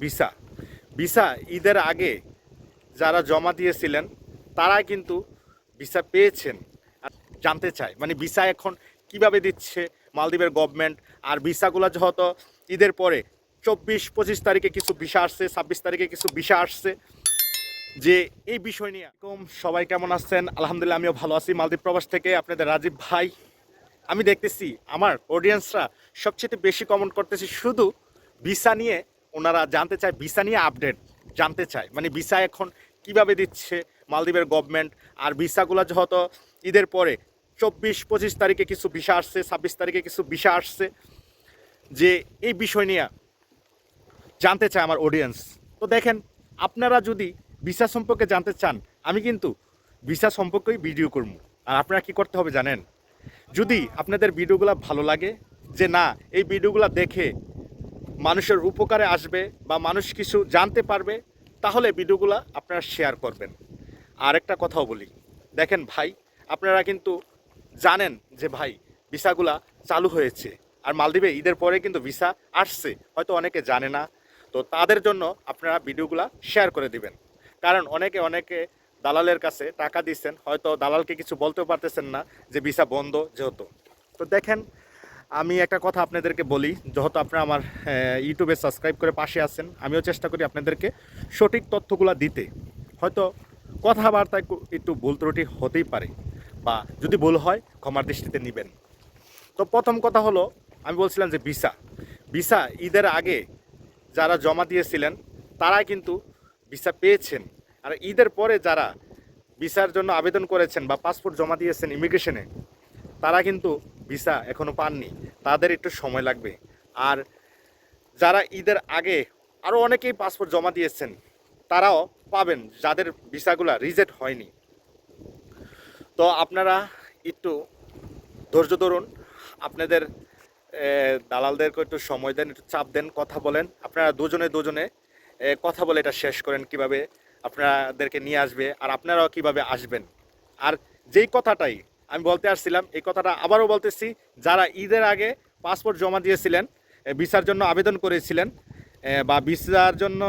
Visa. Visa ঈদের আগে যারা জমা দিয়েছিলেন তারা কিন্তু ভিসা পেয়েছেন। জানতে চায় মানে ভিসা এখন কীভাবে দিচ্ছে মালদ্বীপের গভর্নমেন্ট আর ভিসাগুলো যেহেতু ঈদের পরে, চব্বিশ পঁচিশ তারিখে কিছু ভিসা আসছে, ছাব্বিশ তারিখে কিছু ভিসা আসছে। যে এই বিষয় নিয়ে এরকম সবাই কেমন আছেন? আলহামদুলিল্লাহ, আমিও ভালো আছি। মালদ্বীপ প্রবাস থেকে আপনাদের রাজীব ভাই। আমি দেখতেছি, আমার অডিয়েন্সরা সবচেয়ে বেশি কমেন্ট করতেছি শুধু ভিসা নিয়ে ওনারা জানতে চায়, ভিসা নিয়ে আপডেট জানতে চায়। মানে ভিসা এখন কীভাবে দিচ্ছে মালদ্বীপের গভর্নমেন্ট আর ভিসাগুলো যত ঈদের পরে, চব্বিশ, পঁচিশ তারিখে কিছু ভিসা আসছে, ছাব্বিশ তারিখে কিছু ভিসা আসছে। যে এই বিষয় নিয়ে জানতে চায় আমার অডিয়েন্স তো দেখেন, আপনারা যদি ভিসা সম্পর্কে জানতে চান, আমি কিন্তু ভিসা সম্পর্কেই ভিডিও করব। আর আপনারা কি করতে হবে জানেন? যদি আপনাদের ভিডিওগুলো ভালো লাগে, যে না, এই ভিডিওগুলো দেখে মানুষের উপকারে আসবে বা মানুষ কিছু জানতে পারবে, তাহলে ভিডিওগুলো আপনারা শেয়ার করবেন। আর একটা কথাও বলি, দেখেন ভাই, আপনারা কিন্তু জানেন যে ভাই, ভিসাগুলা চালু হয়েছে। আর মালদ্বীপে ঈদের পরে কিন্তু ভিসা আসছে, হয়তো অনেকে জানে না। তো তাদের জন্য আপনারা ভিডিওগুলা শেয়ার করে দিবেন। কারণ অনেকে অনেকে দালালের কাছে টাকা দিচ্ছেন, হয়তো দালালকে কিছু বলতেও পারতেছেন না যে ভিসা বন্ধ যেহেতু। তো দেখেন আমি একটা কথা আপনাদেরকে বলি, যেহেতু আপনারা আমার ইউটিউবে সাবস্ক্রাইব করে পাশে আছেন, আমিও চেষ্টা করি আপনাদেরকে সঠিক তথ্যগুলো দিতে। হয়তো কথাবার্তায় একটু- ভুল ত্রুটি হতেই পারে বা যদি ভুল হয়, ক্ষমার দৃষ্টিতে নেবেন। তো প্রথম কথা হলো, আমি বলছিলাম যে ভিসা। ভিসা ঈদের আগে যারা জমা দিয়েছিলেন, তারাই কিন্তু ভিসা পেয়েছেন। আর ঈদের পরে যারা ভিসার জন্য আবেদন করেছেন বা পাসপোর্ট জমা দিয়েছেন ইমিগ্রেশনে তারা কিন্তু ভিসা এখনও পাননি। তাদের একটু সময় লাগবে। আর যারা ঈদের আগে আরও অনেকেই পাসপোর্ট জমা দিয়েছেন, তারাও পাবেন, যাদের ভিসাগুলো রিজেক্ট হয়নি। তো আপনারা একটু ধৈর্য ধরুন। আপনাদের দালালদেরকে একটু সময় দেন, একটু চাপ দেন, কথা বলেন। আপনারা দুজনে দুজনে কথা বলে এটা শেষ করেন কীভাবে আপনাদেরকে নিয়ে আসবে আর আপনারাও কীভাবে আসবেন। আর যেই কথাটাই আমি বলতে আসছিলাম, এই কথাটা আবারও বলতেছি, যারা ঈদের আগে পাসপোর্ট জমা দিয়েছিলেন ভিসার জন্য আবেদন করেছিলেন বা ভিসার জন্য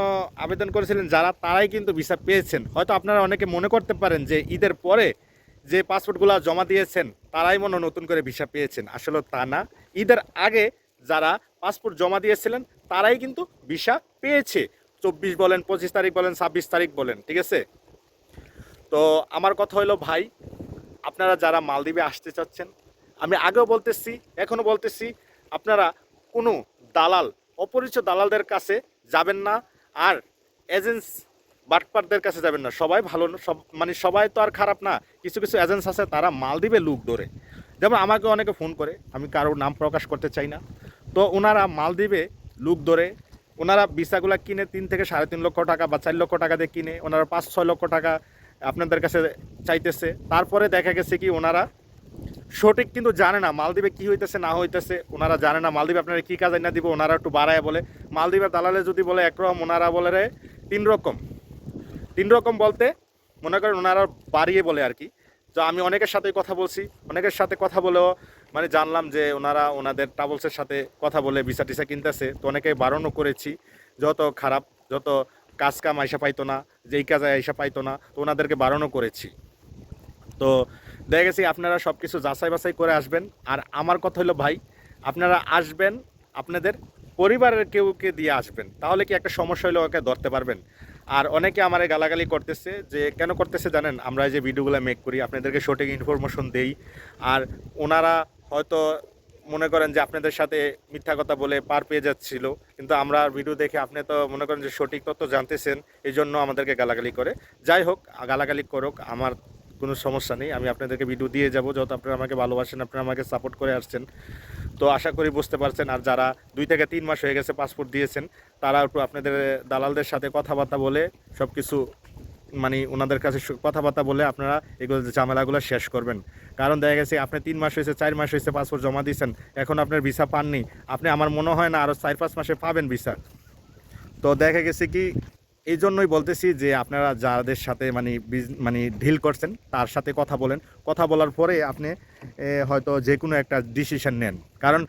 আবেদন করেছিলেন, যারা তারাই কিন্তু ভিসা পেয়েছেন। হয়তো আপনারা অনেকে মনে করতে পারেন যে ঈদের পরে যে পাসপোর্টগুলো জমা দিয়েছেন, তারাই মনে নতুন করে ভিসা পেয়েছেন। আসলে তা না। ঈদের আগে যারা পাসপোর্ট জমা দিয়েছিলেন, তারাই কিন্তু ভিসা পেয়েছে। চব্বিশ বলেন, পঁচিশ তারিখ বলেন, ছাব্বিশ তারিখ বলেন, ঠিক আছে? তো আমার কথা হলো ভাই আপনারা যারা মালদ্বীপে আসতে চাচ্ছেন, আমি আগেও বলতেছি, এখনও বলতেছি, আপনারা কোনো দালাল, অপরিচিত দালালদের কাছে যাবেন না আর এজেন্স বাটপারদের কাছে যাবেন না। সবাই ভালো, সব মানে সবাই তো আর খারাপ না। কিছু কিছু এজেন্স আছে, তারা মালদ্বীপে লুক ধরে। যেমন আমাকে অনেকে ফোন করে, আমি কারোর নাম প্রকাশ করতে চাই না। তো ওনারা মালদ্বীপে লুক ধরে, ওনারা ভিসাগুলো কিনে তিন থেকে সাড়ে তিন লক্ষ টাকা বা চার লক্ষ টাকা দিয়ে কিনে, ওনারা পাঁচ, ছয় লক্ষ টাকা আপনাদের কাছে চাইতেছে। তারপরে দেখা গেছে কি ওনারা সঠিক কিন্তু জানে না মালদ্বীপে কি হইতেছে, না হইতেছে। ওনারা জানে না মালদ্বীপে আপনারা কী কাজ না দিব, ওনারা একটু বাড়ায় বলে। মালদ্বীপের দালালে যদি বলে একরকম ওনারা বলে রে, তিন রকম। তিন রকম বলতে মনে করেন ওনারা বাড়িয়ে বলে আর কি। তো আমি অনেকের সাথে কথা বলছি, অনেকের সাথে কথা বলেও মানে জানলাম যে ওনারা ওনাদের ট্রাভেলসের সাথে কথা বলে ভিসা টিসা কিনতেছে। তো অনেকে বারণও করেছি, যত খারাপ, যত কাজ কাম আইসা পাইতো না, যেই কাজে আইসা পাইতো না, তো ওনাদেরকে বারণও করেছি। তো দেখা গেছে আপনারা সব কিছু যাচাই বাছাই করে আসবেন। আর আমার কথা হলো ভাই, আপনারা আসবেন, আপনাদের পরিবারের কেউকে দিয়ে আসবেন। তাহলে কি একটা সমস্যা হলে ওকে ধরতে পারবেন? আর অনেকে আমারে গালাগালি করতেছে যে, কেন করতেছে জানেন? আমরা যে ভিডিওগুলো মেক করি, আপনাদেরকে সঠিক ইনফরমেশন দেই। আর ওনারা হয়তো মনে করেন যে আপনাদের সাথে মিথ্যা কথা বলে পার পেয়ে যাচ্ছিল, কিন্তু আমরা ভিডিও দেখে আপনি তো মনে করেন যে সঠিক তথ্য জানতেছেন, এই জন্য আমাদেরকে গালাগালি করে। যাই হোক গালাগালি করুক, আমার কোনো সমস্যা নেই, আমি আপনাদেরকে ভিডিও দিয়ে যাব, যত আপনারা আমাকে ভালোবাসেন, আপনারা আমাকে সাপোর্ট করে আসছেন। তো আশা করি বুঝতে পারছেন, আর যারা দুই থেকে তিন মাস হয়ে গেছে পাসপোর্ট দিয়েছেন, তারা একটু আপনাদের দালালদের সাথে কথাবার্তা বলে সব কিছু মানে ওনাদের কাছে কথাবার্তা বলে আপনারা এগুলো ঝামেলাগুলো শেষ করবেন। কারণ দেখা গেছে আপনি তিন মাস হয়েছে, চার মাস হয়েছে পাসপোর্ট জমা দিয়েছেন, এখন আপনার ভিসা পাননি। আপনি আমার মনে হয় না আরও চার পাঁচ মাসে পাবেন ভিসা। তো দেখা গেছে কি, এই জন্যই বলতেছি যে আপনারা যাদের সাথে মানে মানে ডিল করছেন, তার সাথে কথা বলেন। কথা বলার পরে আপনি হয়তো যে কোনো একটা ডিসিশন নেন। কারণ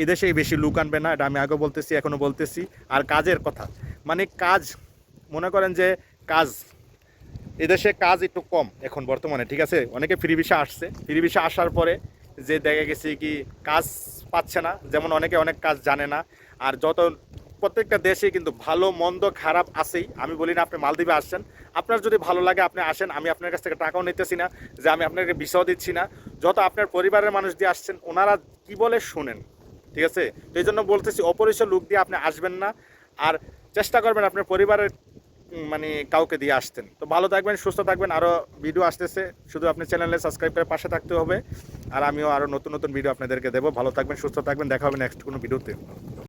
এই দেশে বেশি লুক আনবে না, এটা আমি আগেও বলতেছি এখনও বলতেছি। আর কাজের কথা। মানে কাজ, মনে করেন যে কাজ এদেশে কাজ একটু কম এখন বর্তমানে, ঠিক আছে? অনেকে ফ্রি ভিসা আসছে। ফ্রি ভিসা আসার পরে যে দেখা গেছে কি কাজ পাচ্ছে না, যেমন অনেকে অনেক কাজ জানে না। আর যত প্রত্যেকটা দেশে কিন্তু ভালো, মন্দ, খারাপ আছেই। আমি বলি না আপনি মালদ্বীপে আসছেন। আপনার যদি ভালো লাগে আপনি আসেন। আমি আপনার কাছ থেকে টাকাও নিতেছি না, যে আমি আপনাকে বিষয় দিচ্ছি না। যত আপনার পরিবারের মানুষ দিয়ে আসছেন, ওনারা কি বলে শুনেন, ঠিক আছে? তো এই জন্য বলতেছি অপরিচয় লোক দিয়ে আপনি আসবেন না। আর চেষ্টা করবেন আপনার পরিবারের মানে কাউকে দিয়ে আসতেন। তো ভালো থাকবেন, সুস্থ থাকবেন আরও ভিডিও আসতেছে। শুধু আপনি চ্যানেলে সাবস্ক্রাইব করে পাশে থাকতে হবে। আর আমিও আরও নতুন নতুন ভিডিও আপনাদেরকে দেবো। ভালো থাকবেন, সুস্থ থাকবেন। দেখা হবে নেক্সট কোনো ভিডিওতে